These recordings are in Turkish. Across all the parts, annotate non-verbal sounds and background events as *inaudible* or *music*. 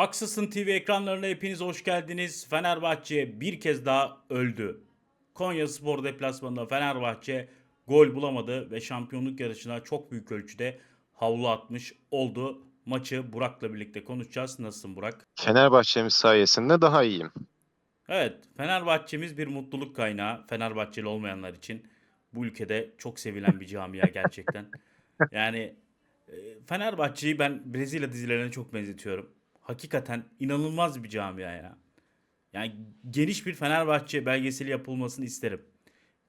Haksızsın TV ekranlarına hepiniz hoş geldiniz. Fenerbahçe bir kez daha öldü. Konya Spor deplasmanında Fenerbahçe gol bulamadı ve şampiyonluk yarışına çok büyük ölçüde havlu atmış oldu. Maçı Burak'la birlikte konuşacağız. Nasılsın Burak? Fenerbahçe'miz sayesinde daha iyiyim. Evet, Fenerbahçemiz bir mutluluk kaynağı. Fenerbahçeli olmayanlar için bu ülkede çok sevilen bir camia gerçekten. *laughs* Yani e, Fenerbahçe'yi ben Brezilya dizilerine çok benzetiyorum. Hakikaten inanılmaz bir camia ya. Yani geniş bir Fenerbahçe belgeseli yapılmasını isterim.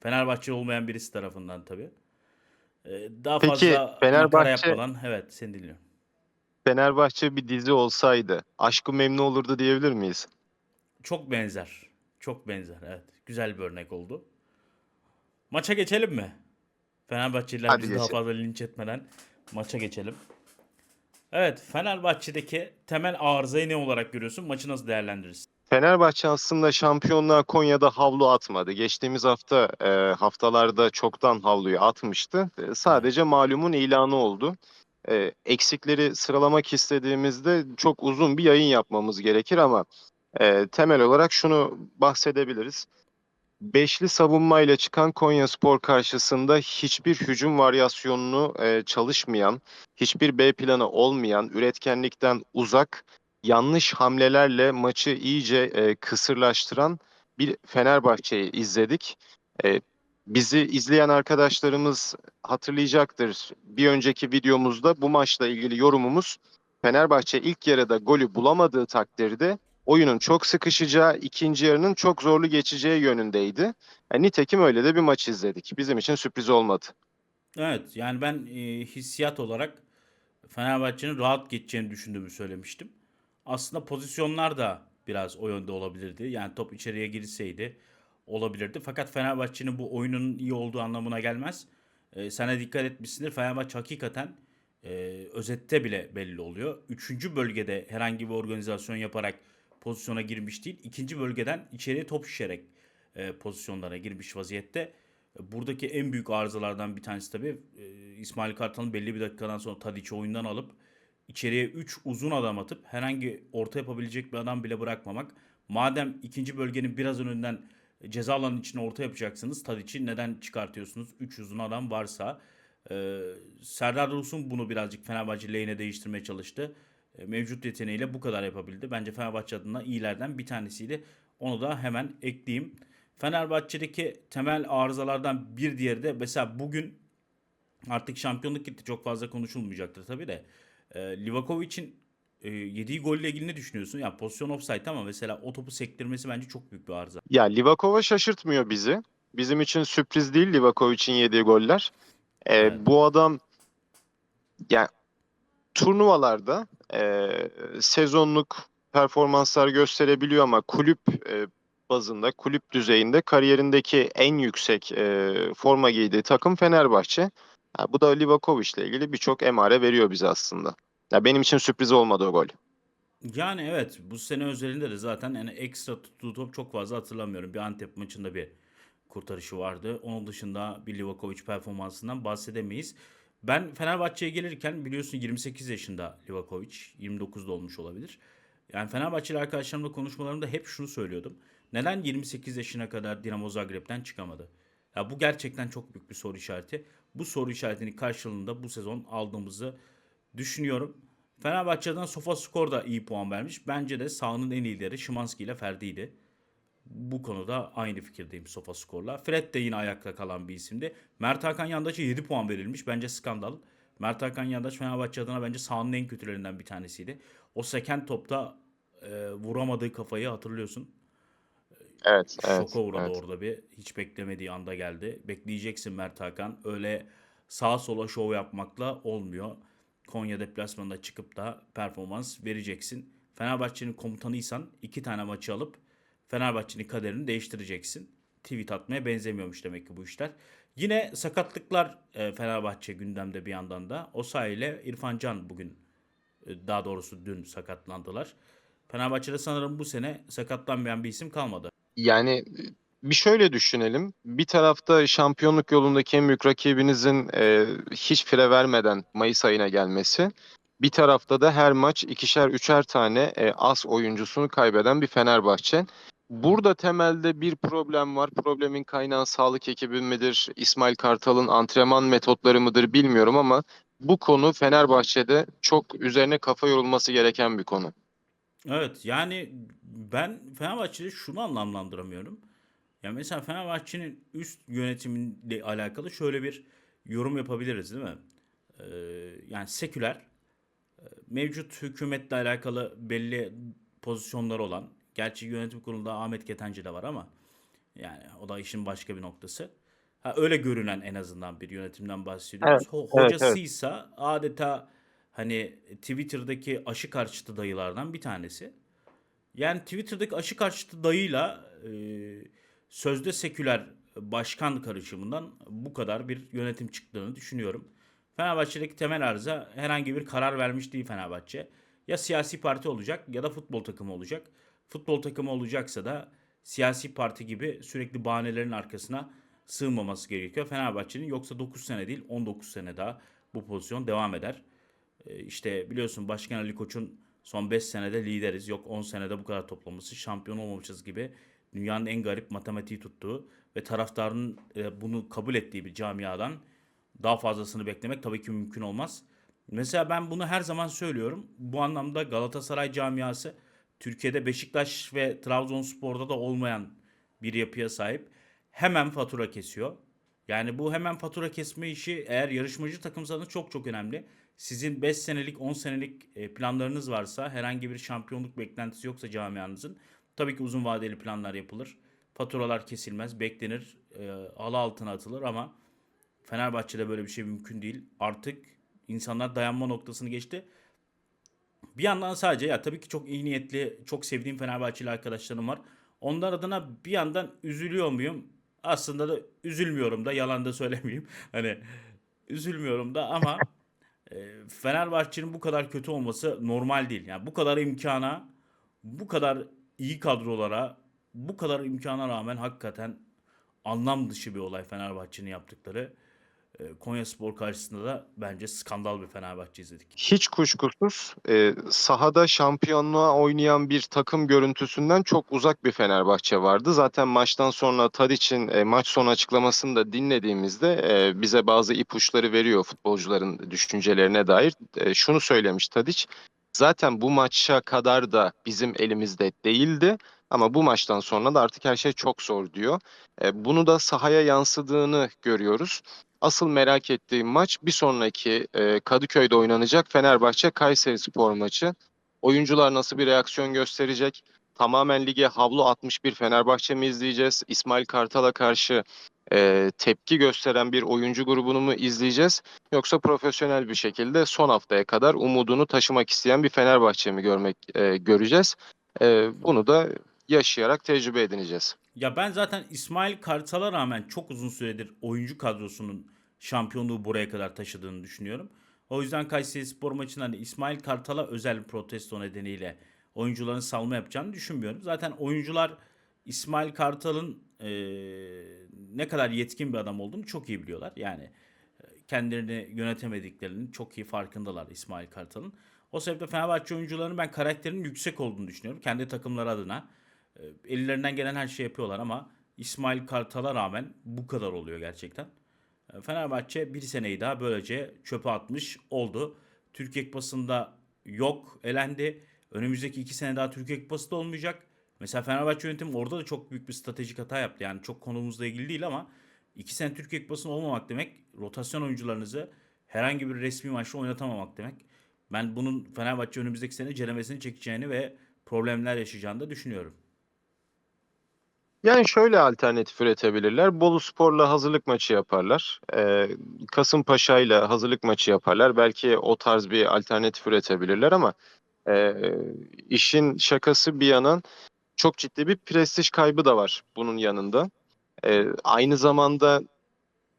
Fenerbahçe olmayan birisi tarafından tabii. E, Daha Peki, fazla Fenerbahçe- yapmadan evet seni dinliyorum. Fenerbahçe bir dizi olsaydı Aşkı Memnu olurdu diyebilir miyiz? Çok benzer. Çok benzer. Evet. Güzel bir örnek oldu. Maça geçelim mi? Fenerbahçeliler Hadi bizi daha geçelim. fazla linç etmeden maça geçelim. Evet. Fenerbahçe'deki temel arızayı ne olarak görüyorsun? Maçı nasıl değerlendirirsin? Fenerbahçe aslında şampiyonluğa Konya'da havlu atmadı. Geçtiğimiz hafta e, haftalarda çoktan havluyu atmıştı. E, sadece malumun ilanı oldu. E, eksikleri sıralamak istediğimizde çok uzun bir yayın yapmamız gerekir ama temel olarak şunu bahsedebiliriz. Beşli savunmayla çıkan Konya Spor karşısında hiçbir hücum varyasyonunu e, çalışmayan, hiçbir B planı olmayan, üretkenlikten uzak, yanlış hamlelerle maçı iyice e, kısırlaştıran bir Fenerbahçe'yi izledik. E, bizi izleyen arkadaşlarımız hatırlayacaktır. Bir önceki videomuzda bu maçla ilgili yorumumuz Fenerbahçe ilk yarıda golü bulamadığı takdirde oyunun çok sıkışacağı, ikinci yarının çok zorlu geçeceği yönündeydi. E, nitekim öyle de bir maç izledik. Bizim için sürpriz olmadı. Evet. Yani ben e, hissiyat olarak Fenerbahçe'nin rahat geçeceğini düşündüğümü söylemiştim. Aslında pozisyonlar da biraz o yönde olabilirdi. Yani top içeriye girseydi olabilirdi. Fakat Fenerbahçe'nin bu oyunun iyi olduğu anlamına gelmez. E, sana dikkat etmişsindir. Fenerbahçe hakikaten e, özette bile belli oluyor. Üçüncü bölgede herhangi bir organizasyon yaparak pozisyona girmiş değil. İkinci bölgeden içeriye top şişerek e, pozisyonlara girmiş vaziyette. Buradaki en büyük arızalardan bir tanesi tabii e, İsmail Kartal'ın belli bir dakikadan sonra Tadiç'i oyundan alıp içeriye 3 uzun adam atıp herhangi orta yapabilecek bir adam bile bırakmamak. Madem ikinci bölgenin biraz önünden ceza alanının içine orta yapacaksınız Tadiç'i neden çıkartıyorsunuz? 3 uzun adam varsa. E, Serdar Dursun bunu birazcık Fenerbahçe lehine değiştirmeye çalıştı. E, mevcut yeteneğiyle bu kadar yapabildi. Bence Fenerbahçe adına iyilerden bir tanesiydi. Onu da hemen ekleyeyim. Fenerbahçe'deki temel arızalardan bir diğeri de mesela bugün artık şampiyonluk gitti çok fazla konuşulmayacaktır tabii de. E, Livakovic'in e, yediği golle ilgili ne düşünüyorsun? Ya pozisyon offside ama mesela o topu sektirmesi bence çok büyük bir arıza. Ya Livakova şaşırtmıyor bizi. Bizim için sürpriz değil Livakovic'in yediği goller. Ee, Evet. Bu adam yani turnuvalarda e, sezonluk performanslar gösterebiliyor ama kulüp e, bazında, kulüp düzeyinde kariyerindeki en yüksek e, forma giydiği takım Fenerbahçe. Ha, bu da Livakovic ile ilgili birçok emare veriyor bize aslında. Ya benim için sürpriz olmadı o gol. Yani evet bu sene özelinde de zaten yani ekstra tuttuğu top çok fazla hatırlamıyorum. Bir Antep maçında bir kurtarışı vardı. Onun dışında bir Livakovic performansından bahsedemeyiz. Ben Fenerbahçe'ye gelirken biliyorsun 28 yaşında Livakovic, 29'da olmuş olabilir. Yani Fenerbahçeli arkadaşlarımla konuşmalarımda hep şunu söylüyordum. Neden 28 yaşına kadar Dinamo Zagreb'den çıkamadı? Ya bu gerçekten çok büyük bir soru işareti. Bu soru işaretinin karşılığında bu sezon aldığımızı düşünüyorum. Fenerbahçe'den Sofa Skor da iyi puan vermiş. Bence de sahanın en iyileri Şimanski ile Ferdi'ydi. Bu konuda aynı fikirdeyim Sofa Skor'la. Fred de yine ayakta kalan bir isimdi. Mert Hakan Yandaş'a 7 puan verilmiş. Bence skandal. Mert Hakan Yandaş Fenerbahçe adına bence sahanın en kötülerinden bir tanesiydi. O seken topta e, vuramadığı kafayı hatırlıyorsun. Evet, evet, Şoka uğradı evet. orada bir. Hiç beklemediği anda geldi. Bekleyeceksin Mert Hakan. Öyle sağa sola şov yapmakla olmuyor. Konya deplasmanında çıkıp da performans vereceksin. Fenerbahçe'nin komutanıysan iki tane maçı alıp Fenerbahçe'nin kaderini değiştireceksin. Tweet atmaya benzemiyormuş demek ki bu işler. Yine sakatlıklar e, Fenerbahçe gündemde bir yandan da. Osayi ile İrfan Can bugün e, daha doğrusu dün sakatlandılar. Fenerbahçe'de sanırım bu sene sakatlanmayan bir isim kalmadı. Yani bir şöyle düşünelim. Bir tarafta şampiyonluk yolundaki en büyük rakibinizin e, hiç fire vermeden Mayıs ayına gelmesi. Bir tarafta da her maç ikişer üçer tane e, as oyuncusunu kaybeden bir Fenerbahçe. Burada temelde bir problem var. Problemin kaynağı sağlık ekibi midir, İsmail Kartal'ın antrenman metotları mıdır bilmiyorum ama bu konu Fenerbahçe'de çok üzerine kafa yorulması gereken bir konu. Evet yani ben Fenerbahçe'de şunu anlamlandıramıyorum. Ya mesela Fenerbahçe'nin üst yönetimiyle alakalı şöyle bir yorum yapabiliriz değil mi? Ee, yani seküler, e, mevcut hükümetle alakalı belli pozisyonları olan, gerçi yönetim kurulunda Ahmet Ketenci de var ama yani o da işin başka bir noktası. Ha, öyle görünen en azından bir yönetimden bahsediyoruz. Ho- evet, evet. hocasıysa adeta hani Twitter'daki aşı karşıtı dayılardan bir tanesi. Yani Twitter'daki aşı karşıtı dayıyla e, sözde seküler başkan karışımından bu kadar bir yönetim çıktığını düşünüyorum. Fenerbahçe'deki temel arıza herhangi bir karar vermiş değil Fenerbahçe. Ya siyasi parti olacak ya da futbol takımı olacak. Futbol takımı olacaksa da siyasi parti gibi sürekli bahanelerin arkasına sığınmaması gerekiyor. Fenerbahçe'nin yoksa 9 sene değil 19 sene daha bu pozisyon devam eder. E, İşte biliyorsun Başkan Ali Koç'un son 5 senede lideriz. Yok 10 senede bu kadar toplaması, şampiyon olmamışız gibi dünyanın en garip matematiği tuttuğu ve taraftarın e, bunu kabul ettiği bir camiadan daha fazlasını beklemek tabii ki mümkün olmaz. Mesela ben bunu her zaman söylüyorum. Bu anlamda Galatasaray camiası Türkiye'de Beşiktaş ve Trabzonspor'da da olmayan bir yapıya sahip. Hemen fatura kesiyor. Yani bu hemen fatura kesme işi eğer yarışmacı takımsanız çok çok önemli. Sizin 5 senelik 10 senelik e, planlarınız varsa herhangi bir şampiyonluk beklentisi yoksa camianızın tabii ki uzun vadeli planlar yapılır. Faturalar kesilmez, beklenir, e, halı altına atılır ama Fenerbahçe'de böyle bir şey mümkün değil. Artık insanlar dayanma noktasını geçti. Bir yandan sadece ya tabii ki çok iyi niyetli, çok sevdiğim Fenerbahçeli arkadaşlarım var. Onlar adına bir yandan üzülüyor muyum? Aslında da üzülmüyorum da yalan da söylemeyeyim. *laughs* Hani üzülmüyorum da ama e, Fenerbahçe'nin bu kadar kötü olması normal değil. Yani bu kadar imkana, bu kadar iyi kadrolara, bu kadar imkana rağmen hakikaten anlam dışı bir olay Fenerbahçe'nin yaptıkları. E, Konyaspor karşısında da bence skandal bir Fenerbahçe izledik. Hiç kuşkusuz e, sahada şampiyonluğa oynayan bir takım görüntüsünden çok uzak bir Fenerbahçe vardı. Zaten maçtan sonra Tadiç'in e, maç sonu açıklamasını da dinlediğimizde e, bize bazı ipuçları veriyor futbolcuların düşüncelerine dair. E, şunu söylemiş Tadiç. Zaten bu maça kadar da bizim elimizde değildi. Ama bu maçtan sonra da artık her şey çok zor diyor. E, bunu da sahaya yansıdığını görüyoruz. Asıl merak ettiğim maç bir sonraki e, Kadıköy'de oynanacak Fenerbahçe Kayserispor maçı. Oyuncular nasıl bir reaksiyon gösterecek? Tamamen lige havlu atmış bir Fenerbahçe mi izleyeceğiz? İsmail Kartal'a karşı e, tepki gösteren bir oyuncu grubunu mu izleyeceğiz? Yoksa profesyonel bir şekilde son haftaya kadar umudunu taşımak isteyen bir Fenerbahçe mi görmek e, göreceğiz? E, bunu da yaşayarak tecrübe edineceğiz. Ya ben zaten İsmail Kartal'a rağmen çok uzun süredir oyuncu kadrosunun şampiyonluğu buraya kadar taşıdığını düşünüyorum. O yüzden Kayseri Spor maçında hani İsmail Kartal'a özel bir protesto nedeniyle oyuncuların salma yapacağını düşünmüyorum. Zaten oyuncular İsmail Kartal'ın eee, ne kadar yetkin bir adam olduğunu çok iyi biliyorlar. Yani e, kendilerini yönetemediklerinin çok iyi farkındalar İsmail Kartal'ın. O sebeple Fenerbahçe oyuncularının ben karakterinin yüksek olduğunu düşünüyorum. Kendi takımları adına. E, Ellerinden gelen her şeyi yapıyorlar ama İsmail Kartal'a rağmen bu kadar oluyor gerçekten. E, Fenerbahçe bir seneyi daha böylece çöpe atmış oldu. Türkiye Kupası'nda yok, elendi. Önümüzdeki iki sene daha Türkiye Kupası da olmayacak. Mesela Fenerbahçe yönetimi orada da çok büyük bir stratejik hata yaptı. Yani çok konumuzla ilgili değil ama iki sene Türkiye Kupası'nda olmamak demek rotasyon oyuncularınızı herhangi bir resmi maçta oynatamamak demek. Ben bunun Fenerbahçe önümüzdeki sene ceremesini çekeceğini ve problemler yaşayacağını da düşünüyorum. Yani şöyle alternatif üretebilirler. Bolu Spor'la hazırlık maçı yaparlar. Ee, Kasımpaşa'yla hazırlık maçı yaparlar. Belki o tarz bir alternatif üretebilirler ama e, işin şakası bir yana çok ciddi bir prestij kaybı da var bunun yanında. Ee, aynı zamanda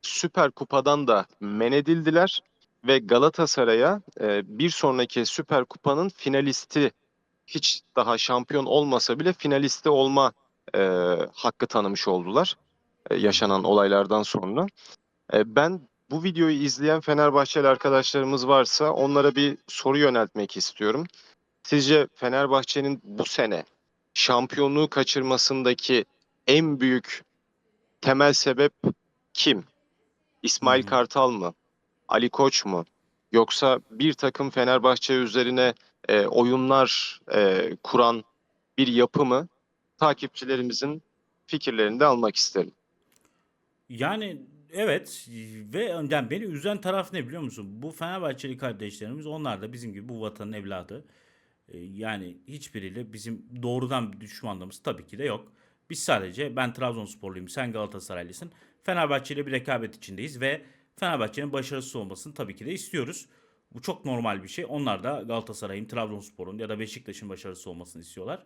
Süper Kupa'dan da men edildiler ve Galatasaray'a e, bir sonraki Süper Kupa'nın finalisti hiç daha şampiyon olmasa bile finalisti olma e, hakkı tanımış oldular e, yaşanan olaylardan sonra. E, ben bu videoyu izleyen Fenerbahçeli arkadaşlarımız varsa onlara bir soru yöneltmek istiyorum. Sizce Fenerbahçe'nin bu sene şampiyonluğu kaçırmasındaki en büyük temel sebep kim? İsmail hı. Kartal mı? Ali Koç mu? Yoksa bir takım Fenerbahçe üzerine e, oyunlar e, kuran bir yapı mı? Takipçilerimizin fikirlerini de almak isterim. Yani evet ve yani beni üzen taraf ne biliyor musun? Bu Fenerbahçeli kardeşlerimiz onlar da bizim gibi bu vatanın evladı. Ee, Yani hiçbiriyle bizim doğrudan düşmanlığımız tabii ki de yok. Biz sadece ben Trabzonsporluyum, sen Galatasaraylısın. Fenerbahçe ile bir rekabet içindeyiz ve Fenerbahçe'nin başarısız olmasını tabii ki de istiyoruz. Bu çok normal bir şey. Onlar da Galatasaray'ın, Trabzonspor'un ya da Beşiktaş'ın başarısız olmasını istiyorlar.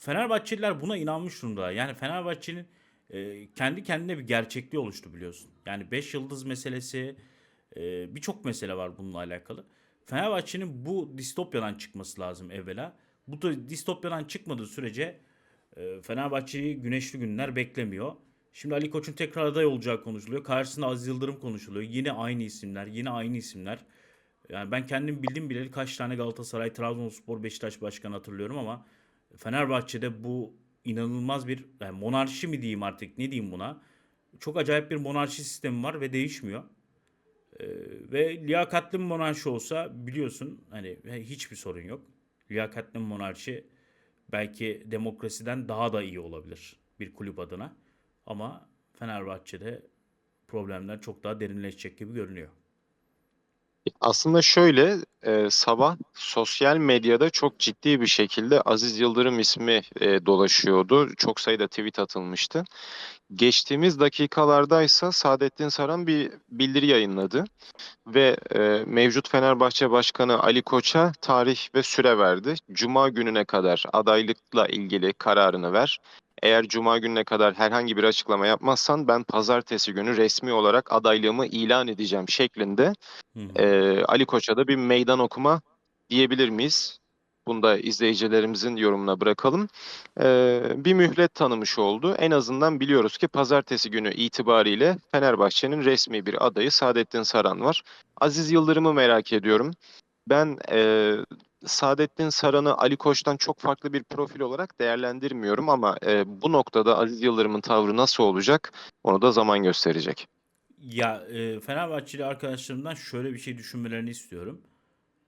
Fenerbahçeliler buna inanmış durumda. Yani Fenerbahçe'nin e, kendi kendine bir gerçekliği oluştu biliyorsun. Yani 5 yıldız meselesi, e, birçok mesele var bununla alakalı. Fenerbahçe'nin bu distopyadan çıkması lazım evvela. Bu da distopyadan çıkmadığı sürece e, Fenerbahçe'yi güneşli günler beklemiyor. Şimdi Ali Koç'un tekrar aday olacağı konuşuluyor. Karşısında Aziz Yıldırım konuşuluyor. Yine aynı isimler, yine aynı isimler. Yani ben kendim bildim bileli kaç tane Galatasaray, Trabzonspor, Beşiktaş başkanı hatırlıyorum ama Fenerbahçe'de bu inanılmaz bir yani monarşi mi diyeyim artık ne diyeyim buna. Çok acayip bir monarşi sistemi var ve değişmiyor. Ee, ve liyakatli monarşi olsa biliyorsun hani hiçbir sorun yok. Liyakatli monarşi belki demokrasiden daha da iyi olabilir bir kulüp adına. Ama Fenerbahçe'de problemler çok daha derinleşecek gibi görünüyor. Aslında şöyle e, sabah sosyal medyada çok ciddi bir şekilde Aziz Yıldırım ismi e, dolaşıyordu. Çok sayıda tweet atılmıştı. Geçtiğimiz dakikalardaysa Saadettin Saran bir bildiri yayınladı ve e, mevcut Fenerbahçe Başkanı Ali Koç'a tarih ve süre verdi. Cuma gününe kadar adaylıkla ilgili kararını ver. Eğer Cuma gününe kadar herhangi bir açıklama yapmazsan ben pazartesi günü resmi olarak adaylığımı ilan edeceğim şeklinde Hı hı. ee, Ali Koç'a da bir meydan okuma diyebilir miyiz? Bunu da izleyicilerimizin yorumuna bırakalım. Ee, bir mühlet tanımış oldu. En azından biliyoruz ki pazartesi günü itibariyle Fenerbahçe'nin resmi bir adayı Saadettin Saran var. Aziz Yıldırım'ı merak ediyorum. Ben e, Saadettin Saran'ı Ali Koç'tan çok farklı bir profil olarak değerlendirmiyorum ama e, bu noktada Aziz Yıldırım'ın tavrı nasıl olacak onu da zaman gösterecek. Ya e, Fenerbahçeli arkadaşlarımdan şöyle bir şey düşünmelerini istiyorum.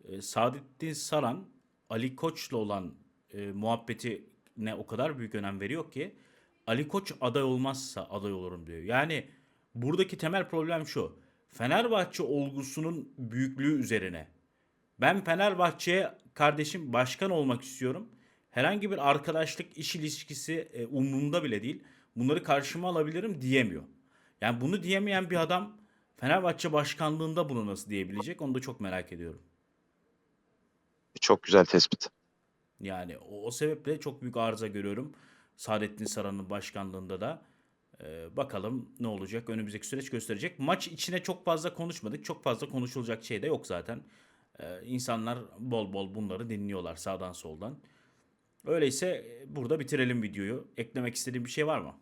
E, Saadettin Saran Ali Koç'la olan e, muhabbetine o kadar büyük önem veriyor ki Ali Koç aday olmazsa aday olurum diyor. Yani buradaki temel problem şu. Fenerbahçe olgusunun büyüklüğü üzerine. Ben Fenerbahçe'ye kardeşim başkan olmak istiyorum. Herhangi bir arkadaşlık iş ilişkisi e, umurumda bile değil. Bunları karşıma alabilirim diyemiyor. Yani bunu diyemeyen bir adam Fenerbahçe başkanlığında bunu nasıl diyebilecek onu da çok merak ediyorum. Çok güzel tespit. Yani o, o sebeple çok büyük arıza görüyorum. Saadettin Saran'ın başkanlığında da. Ee, bakalım ne olacak önümüzdeki süreç gösterecek. Maç içine çok fazla konuşmadık. Çok fazla konuşulacak şey de yok zaten. Ee, insanlar bol bol bunları dinliyorlar sağdan soldan. Öyleyse burada bitirelim videoyu. Eklemek istediğim bir şey var mı?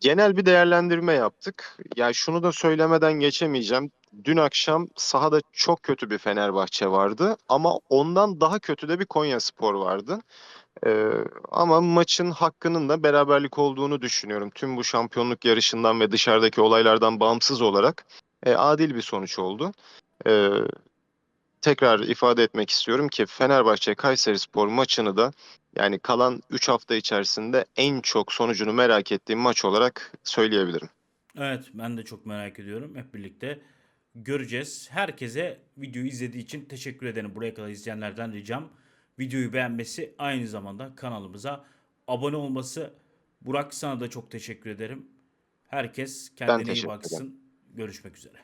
Genel bir değerlendirme yaptık. Ya şunu da söylemeden geçemeyeceğim. Dün akşam sahada çok kötü bir Fenerbahçe vardı ama ondan daha kötü de bir Konyaspor vardı. Ee, ama maçın hakkının da beraberlik olduğunu düşünüyorum. Tüm bu şampiyonluk yarışından ve dışarıdaki olaylardan bağımsız olarak e, adil bir sonuç oldu. Ee, tekrar ifade etmek istiyorum ki Fenerbahçe Kayserispor maçını da yani kalan 3 hafta içerisinde en çok sonucunu merak ettiğim maç olarak söyleyebilirim. Evet ben de çok merak ediyorum. Hep birlikte göreceğiz. Herkese videoyu izlediği için teşekkür ederim. Buraya kadar izleyenlerden ricam videoyu beğenmesi aynı zamanda kanalımıza abone olması. Burak sana da çok teşekkür ederim. Herkes kendine iyi teşekkür ederim. baksın. Görüşmek üzere.